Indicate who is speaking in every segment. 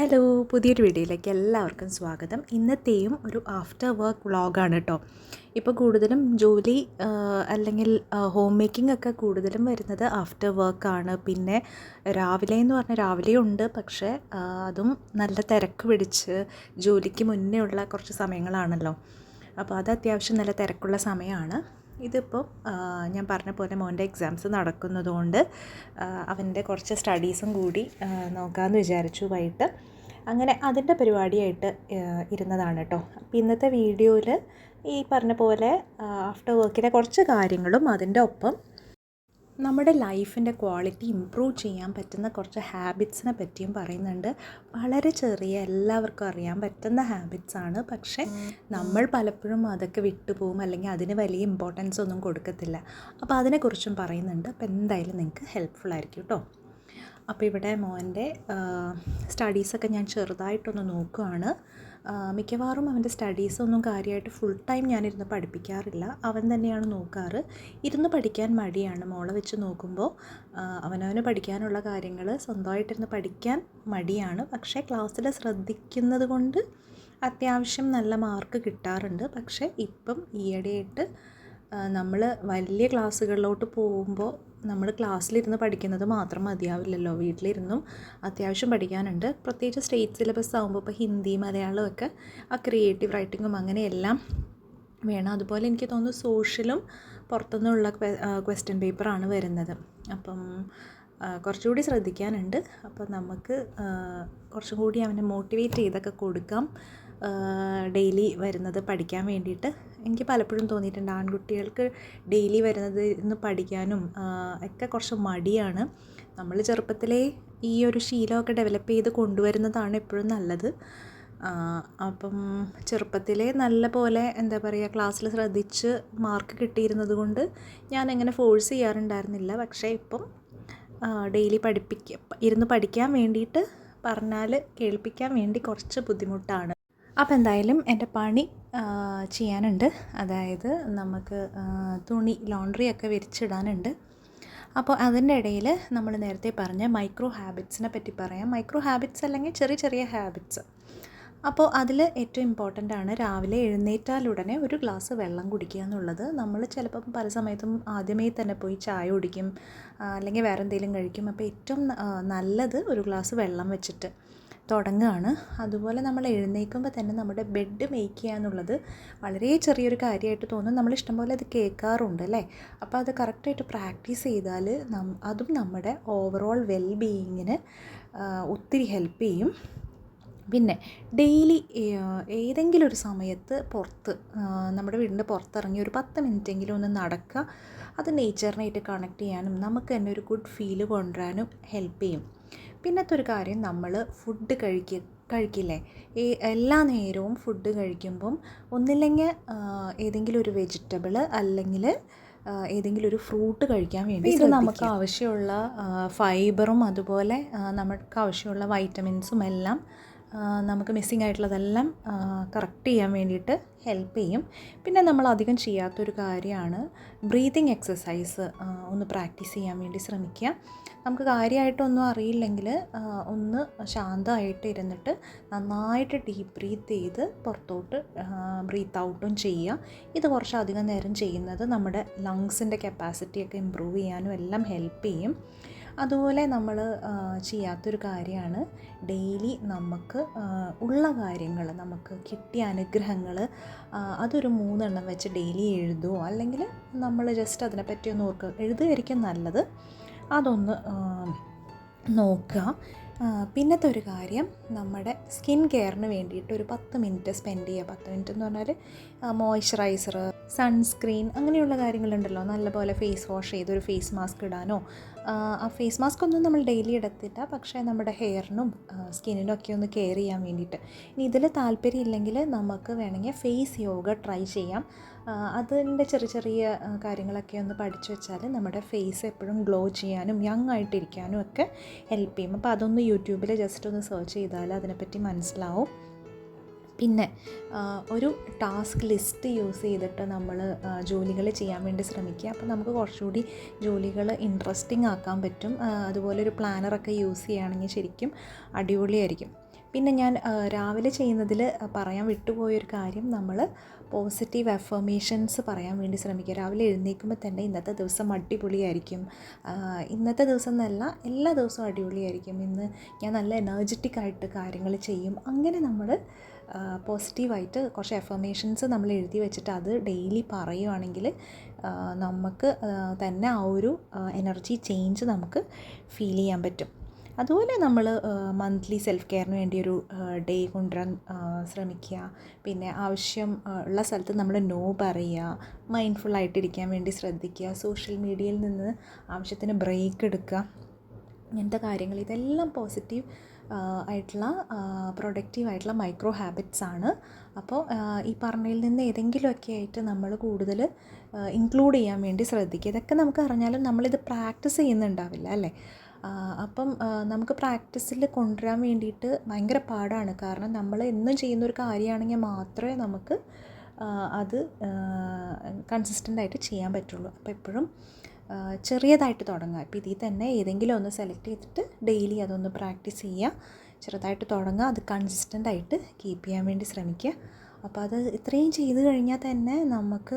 Speaker 1: hello പുതിയൊരു വീഡിയോയിലേക്ക് എല്ലാവർക്കും സ്വാഗതം ഇന്നത്തെയും ഒരു ആഫ്റ്റർ വർക്ക് വ്ളോഗാണ് കേട്ടോ ഇപ്പോൾ കൂടുതലും ജോലി അല്ലെങ്കിൽ ഹോം മേക്കിംഗ് ഒക്കെ കൂടുതലും വരുന്നത് ആഫ്റ്റർ വർക്കാണ് പിന്നെ രാവിലെ എന്ന് പറഞ്ഞാൽ രാവിലെ ഉണ്ട് പക്ഷേ അതും നല്ല തിരക്ക് പിടിച്ച് ജോലിക്ക് മുന്നേ ഉള്ള കുറച്ച് സമയങ്ങളാണല്ലോ അപ്പോൾ അത് അത്യാവശ്യം നല്ല തിരക്കുള്ള സമയമാണ് ഇതിപ്പം ഞാൻ പറഞ്ഞ പോലെ മോൻ്റെ എക്സാംസ് നടക്കുന്നതുകൊണ്ട് അവൻ്റെ കുറച്ച് സ്റ്റഡീസും കൂടി നോക്കാമെന്ന് വിചാരിച്ചു വൈകിട്ട് അങ്ങനെ അതിൻ്റെ പരിപാടിയായിട്ട് ഇരുന്നതാണ് കേട്ടോ അപ്പോൾ ഇന്നത്തെ വീഡിയോയിൽ ഈ പറഞ്ഞ പോലെ ആഫ്റ്റർ വർക്കിലെ കുറച്ച് കാര്യങ്ങളും അതിൻ്റെ ഒപ്പം നമ്മുടെ ലൈഫിൻ്റെ ക്വാളിറ്റി ഇമ്പ്രൂവ് ചെയ്യാൻ പറ്റുന്ന കുറച്ച് ഹാബിറ്റ്സിനെ പറ്റിയും പറയുന്നുണ്ട് വളരെ ചെറിയ എല്ലാവർക്കും അറിയാൻ പറ്റുന്ന ഹാബിറ്റ്സാണ് പക്ഷേ നമ്മൾ പലപ്പോഴും അതൊക്കെ വിട്ടുപോകും അല്ലെങ്കിൽ അതിന് വലിയ ഇമ്പോർട്ടൻസ് ഒന്നും കൊടുക്കത്തില്ല അപ്പോൾ അതിനെക്കുറിച്ചും പറയുന്നുണ്ട് അപ്പോൾ എന്തായാലും നിങ്ങൾക്ക് ഹെൽപ്ഫുൾ ആയിരിക്കും കേട്ടോ അപ്പോൾ ഇവിടെ മോൻ്റെ സ്റ്റഡീസൊക്കെ ഞാൻ ചെറുതായിട്ടൊന്ന് നോക്കുകയാണ് മിക്കവാറും അവൻ്റെ സ്റ്റഡീസൊന്നും കാര്യമായിട്ട് ഫുൾ ടൈം ഞാനിരുന്ന് പഠിപ്പിക്കാറില്ല അവൻ തന്നെയാണ് നോക്കാറ് ഇരുന്ന് പഠിക്കാൻ മടിയാണ് മോളെ വെച്ച് നോക്കുമ്പോൾ അവനവന് പഠിക്കാനുള്ള കാര്യങ്ങൾ സ്വന്തമായിട്ടിരുന്ന് പഠിക്കാൻ മടിയാണ് പക്ഷേ ക്ലാസ്സിൽ ശ്രദ്ധിക്കുന്നത് കൊണ്ട് അത്യാവശ്യം നല്ല മാർക്ക് കിട്ടാറുണ്ട് പക്ഷേ ഇപ്പം ഈയിടെയായിട്ട് നമ്മൾ വലിയ ക്ലാസ്സുകളിലോട്ട് പോകുമ്പോൾ നമ്മൾ ക്ലാസ്സിലിരുന്ന് പഠിക്കുന്നത് മാത്രം മതിയാവില്ലല്ലോ വീട്ടിലിരുന്നും അത്യാവശ്യം പഠിക്കാനുണ്ട് പ്രത്യേകിച്ച് സ്റ്റേറ്റ് സിലബസ് ആകുമ്പോൾ ഇപ്പോൾ ഹിന്ദി മലയാളമൊക്കെ ആ ക്രിയേറ്റീവ് റൈറ്റിങ്ങും അങ്ങനെയെല്ലാം വേണം അതുപോലെ എനിക്ക് തോന്നുന്നു സോഷ്യലും പുറത്തുനിന്നുള്ള ക്വസ്റ്റ്യൻ പേപ്പറാണ് വരുന്നത് അപ്പം കുറച്ചുകൂടി ശ്രദ്ധിക്കാനുണ്ട് അപ്പം നമുക്ക് കുറച്ചും കൂടി അവനെ മോട്ടിവേറ്റ് ചെയ്തൊക്കെ കൊടുക്കാം ഡെയിലി വരുന്നത് പഠിക്കാൻ വേണ്ടിയിട്ട് എനിക്ക് പലപ്പോഴും തോന്നിയിട്ടുണ്ട് ആൺകുട്ടികൾക്ക് ഡെയിലി വരുന്നത് ഇന്ന് പഠിക്കാനും ഒക്കെ കുറച്ച് മടിയാണ് നമ്മൾ ചെറുപ്പത്തിലേ ഈ ഒരു ശീലമൊക്കെ ഡെവലപ്പ് ചെയ്ത് കൊണ്ടുവരുന്നതാണ് എപ്പോഴും നല്ലത് അപ്പം ചെറുപ്പത്തിലെ നല്ല പോലെ എന്താ പറയുക ക്ലാസ്സിൽ ശ്രദ്ധിച്ച് മാർക്ക് കിട്ടിയിരുന്നത് കൊണ്ട് ഞാൻ അങ്ങനെ ഫോഴ്സ് ചെയ്യാറുണ്ടായിരുന്നില്ല പക്ഷേ ഇപ്പം ഡെയിലി പഠിപ്പിക്ക ഇരുന്ന് പഠിക്കാൻ വേണ്ടിയിട്ട് പറഞ്ഞാൽ കേൾപ്പിക്കാൻ വേണ്ടി കുറച്ച് ബുദ്ധിമുട്ടാണ് അപ്പം എന്തായാലും എൻ്റെ പണി ചെയ്യാനുണ്ട് അതായത് നമുക്ക് തുണി ലോണ്ടറി ഒക്കെ വിരിച്ചിടാനുണ്ട് അപ്പോൾ അതിൻ്റെ ഇടയിൽ നമ്മൾ നേരത്തെ പറഞ്ഞ മൈക്രോ ഹാബിറ്റ്സിനെ പറ്റി പറയാം മൈക്രോ ഹാബിറ്റ്സ് അല്ലെങ്കിൽ ചെറിയ ചെറിയ ഹാബിറ്റ്സ് അപ്പോൾ അതിൽ ഏറ്റവും ഇമ്പോർട്ടൻ്റ് ആണ് രാവിലെ എഴുന്നേറ്റാലുടനെ ഒരു ഗ്ലാസ് വെള്ളം കുടിക്കുക എന്നുള്ളത് നമ്മൾ ചിലപ്പം പല സമയത്തും ആദ്യമേ തന്നെ പോയി ചായ കുടിക്കും അല്ലെങ്കിൽ വേറെ എന്തെങ്കിലും കഴിക്കും അപ്പോൾ ഏറ്റവും നല്ലത് ഒരു ഗ്ലാസ് വെള്ളം വെച്ചിട്ട് തുടങ്ങുകയാണ് അതുപോലെ നമ്മൾ എഴുന്നേൽക്കുമ്പോൾ തന്നെ നമ്മുടെ ബെഡ് മേക്ക് ചെയ്യുക എന്നുള്ളത് വളരെ ചെറിയൊരു കാര്യമായിട്ട് തോന്നും നമ്മൾ ഇഷ്ടംപോലെ അത് കേൾക്കാറുണ്ട് അല്ലേ അപ്പോൾ അത് കറക്റ്റായിട്ട് പ്രാക്ടീസ് ചെയ്താൽ അതും നമ്മുടെ ഓവറോൾ വെൽ ബീയിങ്ങിന് ഒത്തിരി ഹെൽപ്പ് ചെയ്യും പിന്നെ ഡെയിലി ഏതെങ്കിലും ഒരു സമയത്ത് പുറത്ത് നമ്മുടെ വീടിൻ്റെ പുറത്തിറങ്ങി ഒരു പത്ത് മിനിറ്റെങ്കിലും ഒന്ന് നടക്കുക അത് നേച്ചറിനായിട്ട് കണക്ട് ചെയ്യാനും നമുക്ക് തന്നെ ഒരു ഗുഡ് ഫീല് കൊണ്ടുവരാനും ഹെൽപ്പ് ചെയ്യും പിന്നത്തെ ഒരു കാര്യം നമ്മൾ ഫുഡ് കഴിക്ക കഴിക്കില്ലേ ഈ എല്ലാ നേരവും ഫുഡ് കഴിക്കുമ്പം ഒന്നില്ലെങ്കിൽ ഏതെങ്കിലും ഒരു വെജിറ്റബിൾ അല്ലെങ്കിൽ ഏതെങ്കിലും ഒരു ഫ്രൂട്ട് കഴിക്കാൻ വേണ്ടി ഇത് നമുക്ക് ആവശ്യമുള്ള ഫൈബറും അതുപോലെ നമുക്ക് ആവശ്യമുള്ള വൈറ്റമിൻസും എല്ലാം നമുക്ക് മിസ്സിംഗ് ആയിട്ടുള്ളതെല്ലാം കറക്റ്റ് ചെയ്യാൻ വേണ്ടിയിട്ട് ഹെൽപ്പ് ചെയ്യും പിന്നെ നമ്മൾ അധികം ചെയ്യാത്തൊരു കാര്യമാണ് ബ്രീതിങ് എക്സസൈസ് ഒന്ന് പ്രാക്ടീസ് ചെയ്യാൻ വേണ്ടി ശ്രമിക്കുക നമുക്ക് കാര്യമായിട്ടൊന്നും അറിയില്ലെങ്കിൽ ഒന്ന് ശാന്തമായിട്ട് ഇരുന്നിട്ട് നന്നായിട്ട് ഡീപ്പ് ബ്രീത്ത് ചെയ്ത് പുറത്തോട്ട് ബ്രീത്ത് ഔട്ടും ചെയ്യുക ഇത് കുറച്ചധികം നേരം ചെയ്യുന്നത് നമ്മുടെ ലങ്സിൻ്റെ കപ്പാസിറ്റിയൊക്കെ ഇമ്പ്രൂവ് ചെയ്യാനും എല്ലാം ഹെൽപ്പ് ചെയ്യും അതുപോലെ നമ്മൾ ചെയ്യാത്തൊരു കാര്യമാണ് ഡെയിലി നമുക്ക് ഉള്ള കാര്യങ്ങൾ നമുക്ക് കിട്ടിയ അനുഗ്രഹങ്ങൾ അതൊരു മൂന്നെണ്ണം വെച്ച് ഡെയിലി എഴുതുമോ അല്ലെങ്കിൽ നമ്മൾ ജസ്റ്റ് അതിനെപ്പറ്റി ഒന്ന് ഓർക്കുക എഴുതുകയായിരിക്കും നല്ലത് അതൊന്ന് നോക്കുക പിന്നത്തെ ഒരു കാര്യം നമ്മുടെ സ്കിൻ കെയറിന് വേണ്ടിയിട്ട് ഒരു പത്ത് മിനിറ്റ് സ്പെൻഡ് ചെയ്യുക പത്ത് മിനിറ്റ് എന്ന് പറഞ്ഞാൽ മോയ്സ്ചറൈസർ സൺസ്ക്രീൻ അങ്ങനെയുള്ള കാര്യങ്ങളുണ്ടല്ലോ നല്ലപോലെ ഫേസ് വാഷ് ചെയ്ത് ഒരു ഫേസ് മാസ്ക് ഇടാനോ ആ ഫേസ് മാസ്ക് ഒന്നും നമ്മൾ ഡെയിലി എടുത്തില്ല പക്ഷേ നമ്മുടെ ഹെയറിനും സ്കിന്നിനും ഒക്കെ ഒന്ന് കെയർ ചെയ്യാൻ വേണ്ടിയിട്ട് ഇനി ഇതിൽ താല്പര്യം ഇല്ലെങ്കിൽ നമുക്ക് വേണമെങ്കിൽ ഫേസ് യോഗ ട്രൈ ചെയ്യാം അതിൻ്റെ ചെറിയ ചെറിയ കാര്യങ്ങളൊക്കെ ഒന്ന് പഠിച്ചു വെച്ചാൽ നമ്മുടെ ഫേസ് എപ്പോഴും ഗ്ലോ ചെയ്യാനും യങ് ആയിട്ടിരിക്കാനും ഒക്കെ ഹെൽപ്പ് ചെയ്യും അപ്പോൾ അതൊന്ന് യൂട്യൂബിൽ ജസ്റ്റ് ഒന്ന് സെർച്ച് ചെയ്താൽ അതിനെപ്പറ്റി മനസ്സിലാവും പിന്നെ ഒരു ടാസ്ക് ലിസ്റ്റ് യൂസ് ചെയ്തിട്ട് നമ്മൾ ജോലികൾ ചെയ്യാൻ വേണ്ടി ശ്രമിക്കുക അപ്പോൾ നമുക്ക് കുറച്ചുകൂടി ജോലികൾ ഇൻട്രസ്റ്റിംഗ് ആക്കാൻ പറ്റും അതുപോലെ ഒരു പ്ലാനറൊക്കെ യൂസ് ചെയ്യുകയാണെങ്കിൽ ശരിക്കും അടിപൊളിയായിരിക്കും പിന്നെ ഞാൻ രാവിലെ ചെയ്യുന്നതിൽ പറയാൻ വിട്ടുപോയൊരു കാര്യം നമ്മൾ പോസിറ്റീവ് അഫർമേഷൻസ് പറയാൻ വേണ്ടി ശ്രമിക്കുക രാവിലെ എഴുന്നേൽക്കുമ്പോൾ തന്നെ ഇന്നത്തെ ദിവസം അടിപൊളിയായിരിക്കും ഇന്നത്തെ ദിവസം എന്നല്ല എല്ലാ ദിവസവും അടിപൊളിയായിരിക്കും ഇന്ന് ഞാൻ നല്ല എനർജറ്റിക് ആയിട്ട് കാര്യങ്ങൾ ചെയ്യും അങ്ങനെ നമ്മൾ പോസിറ്റീവായിട്ട് കുറച്ച് എഫർമേഷൻസ് നമ്മൾ എഴുതി വെച്ചിട്ട് അത് ഡെയിലി പറയുവാണെങ്കിൽ നമുക്ക് തന്നെ ആ ഒരു എനർജി ചേഞ്ച് നമുക്ക് ഫീൽ ചെയ്യാൻ പറ്റും അതുപോലെ നമ്മൾ മന്ത്ലി സെൽഫ് കെയറിന് വേണ്ടി ഒരു ഡേ കൊണ്ടുവരാൻ ശ്രമിക്കുക പിന്നെ ആവശ്യം ഉള്ള സ്ഥലത്ത് നമ്മൾ നോ പറയുക മൈൻഡ്ഫുൾ ആയിട്ടിരിക്കാൻ വേണ്ടി ശ്രദ്ധിക്കുക സോഷ്യൽ മീഡിയയിൽ നിന്ന് ആവശ്യത്തിന് ബ്രേക്ക് എടുക്കുക ഇങ്ങനത്തെ കാര്യങ്ങൾ ഇതെല്ലാം പോസിറ്റീവ് ആയിട്ടുള്ള പ്രൊഡക്റ്റീവ് ആയിട്ടുള്ള മൈക്രോ ഹാബിറ്റ്സ് ആണ് അപ്പോൾ ഈ പറഞ്ഞതിൽ നിന്ന് ഏതെങ്കിലുമൊക്കെ ആയിട്ട് നമ്മൾ കൂടുതൽ ഇൻക്ലൂഡ് ചെയ്യാൻ വേണ്ടി ശ്രദ്ധിക്കുക ഇതൊക്കെ നമുക്ക് അറിഞ്ഞാലും നമ്മളിത് പ്രാക്ടീസ് ചെയ്യുന്നുണ്ടാവില്ല അല്ലേ അപ്പം നമുക്ക് പ്രാക്ടീസിൽ കൊണ്ടുവരാൻ വേണ്ടിയിട്ട് ഭയങ്കര പാടാണ് കാരണം നമ്മൾ എന്നും ചെയ്യുന്നൊരു കാര്യമാണെങ്കിൽ മാത്രമേ നമുക്ക് അത് കൺസിസ്റ്റൻ്റായിട്ട് ആയിട്ട് ചെയ്യാൻ പറ്റുള്ളൂ അപ്പോൾ എപ്പോഴും ചെറിയതായിട്ട് തുടങ്ങുക ഇപ്പോൾ ഇതിൽ തന്നെ ഏതെങ്കിലും ഒന്ന് സെലക്ട് ചെയ്തിട്ട് ഡെയിലി അതൊന്ന് പ്രാക്ടീസ് ചെയ്യുക ചെറുതായിട്ട് തുടങ്ങുക അത് കൺസിസ്റ്റൻ്റ് ആയിട്ട് കീപ്പ് ചെയ്യാൻ വേണ്ടി ശ്രമിക്കുക അപ്പോൾ അത് ഇത്രയും ചെയ്ത് കഴിഞ്ഞാൽ തന്നെ നമുക്ക്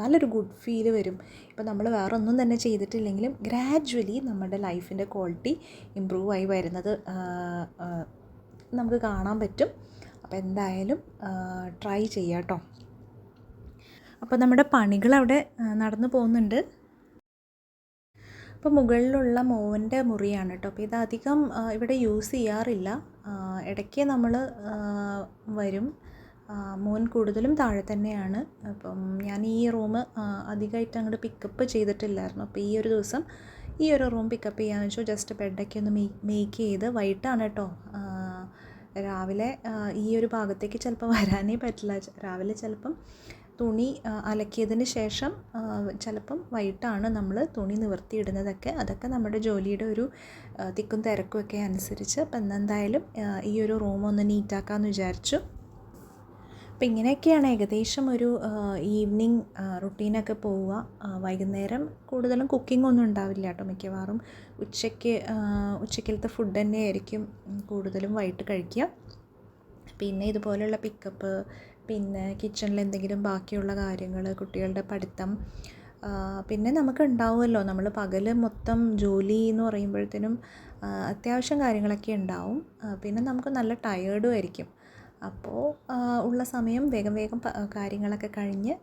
Speaker 1: നല്ലൊരു ഗുഡ് ഫീൽ വരും ഇപ്പോൾ നമ്മൾ വേറെ ഒന്നും തന്നെ ചെയ്തിട്ടില്ലെങ്കിലും ഗ്രാജ്വലി നമ്മുടെ ലൈഫിൻ്റെ ക്വാളിറ്റി ഇമ്പ്രൂവ് ആയി വരുന്നത് നമുക്ക് കാണാൻ പറ്റും അപ്പോൾ എന്തായാലും ട്രൈ ചെയ്യാം കേട്ടോ അപ്പോൾ നമ്മുടെ പണികൾ അവിടെ നടന്നു പോകുന്നുണ്ട് അപ്പോൾ മുകളിലുള്ള മോവൻ്റെ മുറിയാണ് കേട്ടോ അപ്പോൾ ഇതധികം ഇവിടെ യൂസ് ചെയ്യാറില്ല ഇടയ്ക്ക് നമ്മൾ വരും മോൻ കൂടുതലും താഴെ തന്നെയാണ് അപ്പം ഞാൻ ഈ റൂം അധികമായിട്ട് അങ്ങോട്ട് പിക്കപ്പ് ചെയ്തിട്ടില്ലായിരുന്നു അപ്പോൾ ഈ ഒരു ദിവസം ഈ ഒരു റൂം പിക്കപ്പ് ചെയ്യാന്ന് വെച്ചോ ജസ്റ്റ് ബെഡൊക്കെ ഒന്ന് മേക്ക് ചെയ്ത് വൈകിട്ടാണ് കേട്ടോ രാവിലെ ഈ ഒരു ഭാഗത്തേക്ക് ചിലപ്പോൾ വരാനേ പറ്റില്ല രാവിലെ ചിലപ്പം തുണി അലക്കിയതിന് ശേഷം ചിലപ്പം വൈകിട്ടാണ് നമ്മൾ തുണി നിവർത്തിയിടുന്നതൊക്കെ അതൊക്കെ നമ്മുടെ ജോലിയുടെ ഒരു തിക്കും തിരക്കും ഒക്കെ അനുസരിച്ച് അപ്പം എന്തായാലും ഈ ഒരു റൂം ഒന്ന് നീറ്റാക്കാമെന്ന് വിചാരിച്ചു അപ്പം ഇങ്ങനെയൊക്കെയാണ് ഏകദേശം ഒരു ഈവനിങ് റുട്ടീനൊക്കെ പോവുക വൈകുന്നേരം കൂടുതലും കുക്കിംഗ് ഒന്നും ഉണ്ടാവില്ല കേട്ടോ മിക്കവാറും ഉച്ചയ്ക്ക് ഉച്ചയ്ക്കലത്തെ ഫുഡ് തന്നെയായിരിക്കും കൂടുതലും വൈകിട്ട് കഴിക്കുക പിന്നെ ഇതുപോലെയുള്ള പിക്കപ്പ് പിന്നെ കിച്ചണിൽ എന്തെങ്കിലും ബാക്കിയുള്ള കാര്യങ്ങൾ കുട്ടികളുടെ പഠിത്തം പിന്നെ നമുക്ക് ഉണ്ടാവുമല്ലോ നമ്മൾ പകൽ മൊത്തം ജോലി എന്ന് പറയുമ്പോഴത്തേനും അത്യാവശ്യം കാര്യങ്ങളൊക്കെ ഉണ്ടാവും പിന്നെ നമുക്ക് നല്ല ടയേർഡും ആയിരിക്കും അപ്പോൾ ഉള്ള സമയം വേഗം വേഗം കാര്യങ്ങളൊക്കെ കഴിഞ്ഞ്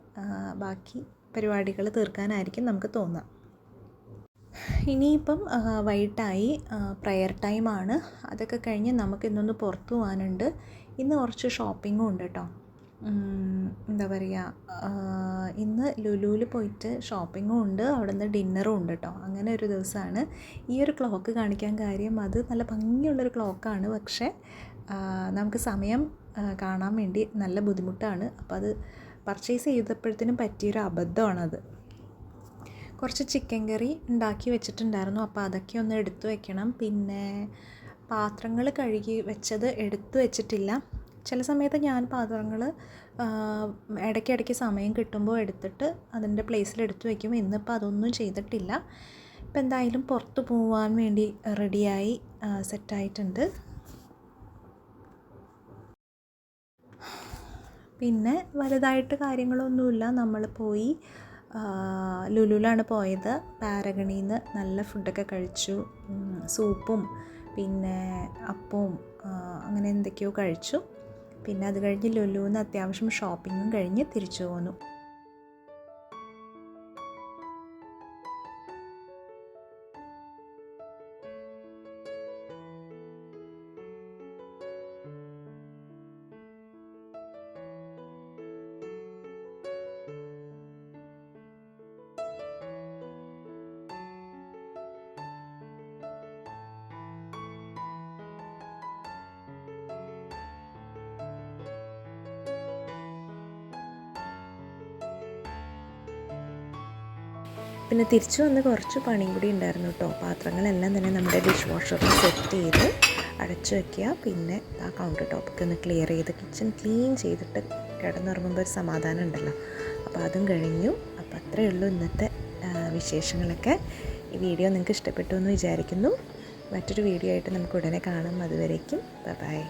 Speaker 1: ബാക്കി പരിപാടികൾ തീർക്കാനായിരിക്കും നമുക്ക് തോന്നുക ഇനിയിപ്പം വൈകിട്ടായി പ്രയർ ടൈമാണ് അതൊക്കെ കഴിഞ്ഞ് നമുക്ക് ഇന്നൊന്ന് പുറത്തു പോകാനുണ്ട് ഇന്ന് കുറച്ച് ഷോപ്പിങ്ങും ഉണ്ട് കേട്ടോ എന്താ പറയുക ഇന്ന് ലുലുവിൽ പോയിട്ട് ഷോപ്പിങ്ങും ഉണ്ട് അവിടുന്ന് ഡിന്നറും ഉണ്ട് കേട്ടോ അങ്ങനെ ഒരു ദിവസമാണ് ഈ ഒരു ക്ലോക്ക് കാണിക്കാൻ കാര്യം അത് നല്ല ഭംഗിയുള്ളൊരു ക്ലോക്കാണ് പക്ഷേ നമുക്ക് സമയം കാണാൻ വേണ്ടി നല്ല ബുദ്ധിമുട്ടാണ് അപ്പോൾ അത് പർച്ചേസ് ചെയ്തപ്പോഴത്തേനും പറ്റിയൊരു അബദ്ധമാണത് കുറച്ച് ചിക്കൻ കറി ഉണ്ടാക്കി വെച്ചിട്ടുണ്ടായിരുന്നു അപ്പോൾ അതൊക്കെ ഒന്ന് എടുത്തു വെക്കണം പിന്നെ പാത്രങ്ങൾ കഴുകി വെച്ചത് എടുത്തു വെച്ചിട്ടില്ല ചില സമയത്ത് ഞാൻ പാത്രങ്ങൾ ഇടയ്ക്കിടയ്ക്ക് സമയം കിട്ടുമ്പോൾ എടുത്തിട്ട് അതിൻ്റെ പ്ലേസിൽ എടുത്തു വയ്ക്കും ഇന്നിപ്പോൾ അതൊന്നും ചെയ്തിട്ടില്ല ഇപ്പം എന്തായാലും പുറത്ത് പോകാൻ വേണ്ടി റെഡിയായി സെറ്റായിട്ടുണ്ട് പിന്നെ വലുതായിട്ട് കാര്യങ്ങളൊന്നുമില്ല നമ്മൾ പോയി ലുലുലാണ് പോയത് പാരഗണിയിൽ നിന്ന് നല്ല ഫുഡൊക്കെ കഴിച്ചു സൂപ്പും പിന്നെ അപ്പവും അങ്ങനെ എന്തൊക്കെയോ കഴിച്ചു പിന്നെ അത് കഴിഞ്ഞ് ലുലുവിൽ അത്യാവശ്യം ഷോപ്പിങ്ങും കഴിഞ്ഞ് തിരിച്ചു പോന്നു പിന്നെ തിരിച്ചു വന്ന് കുറച്ച് പണിയും കൂടി ഉണ്ടായിരുന്നു കേട്ടോ പാത്രങ്ങളെല്ലാം തന്നെ നമ്മുടെ ഡിഷ് വാഷറിൽ സെറ്റ് ചെയ്ത് അടച്ചു വയ്ക്കുക പിന്നെ ആ കൗണ്ടർ ടോപ്പൊക്കെ ഒന്ന് ക്ലിയർ ചെയ്ത് കിച്ചൺ ക്ലീൻ ചെയ്തിട്ട് കിടന്നുറങ്ങുമ്പോൾ ഒരു സമാധാനം ഉണ്ടല്ലോ അപ്പോൾ അതും കഴിഞ്ഞു അപ്പോൾ അത്രയേ ഉള്ളൂ ഇന്നത്തെ വിശേഷങ്ങളൊക്കെ ഈ വീഡിയോ നിങ്ങൾക്ക് ഇഷ്ടപ്പെട്ടു എന്ന് വിചാരിക്കുന്നു മറ്റൊരു വീഡിയോ ആയിട്ട് നമുക്ക് ഉടനെ കാണാം അതുവരേക്കും ബൈ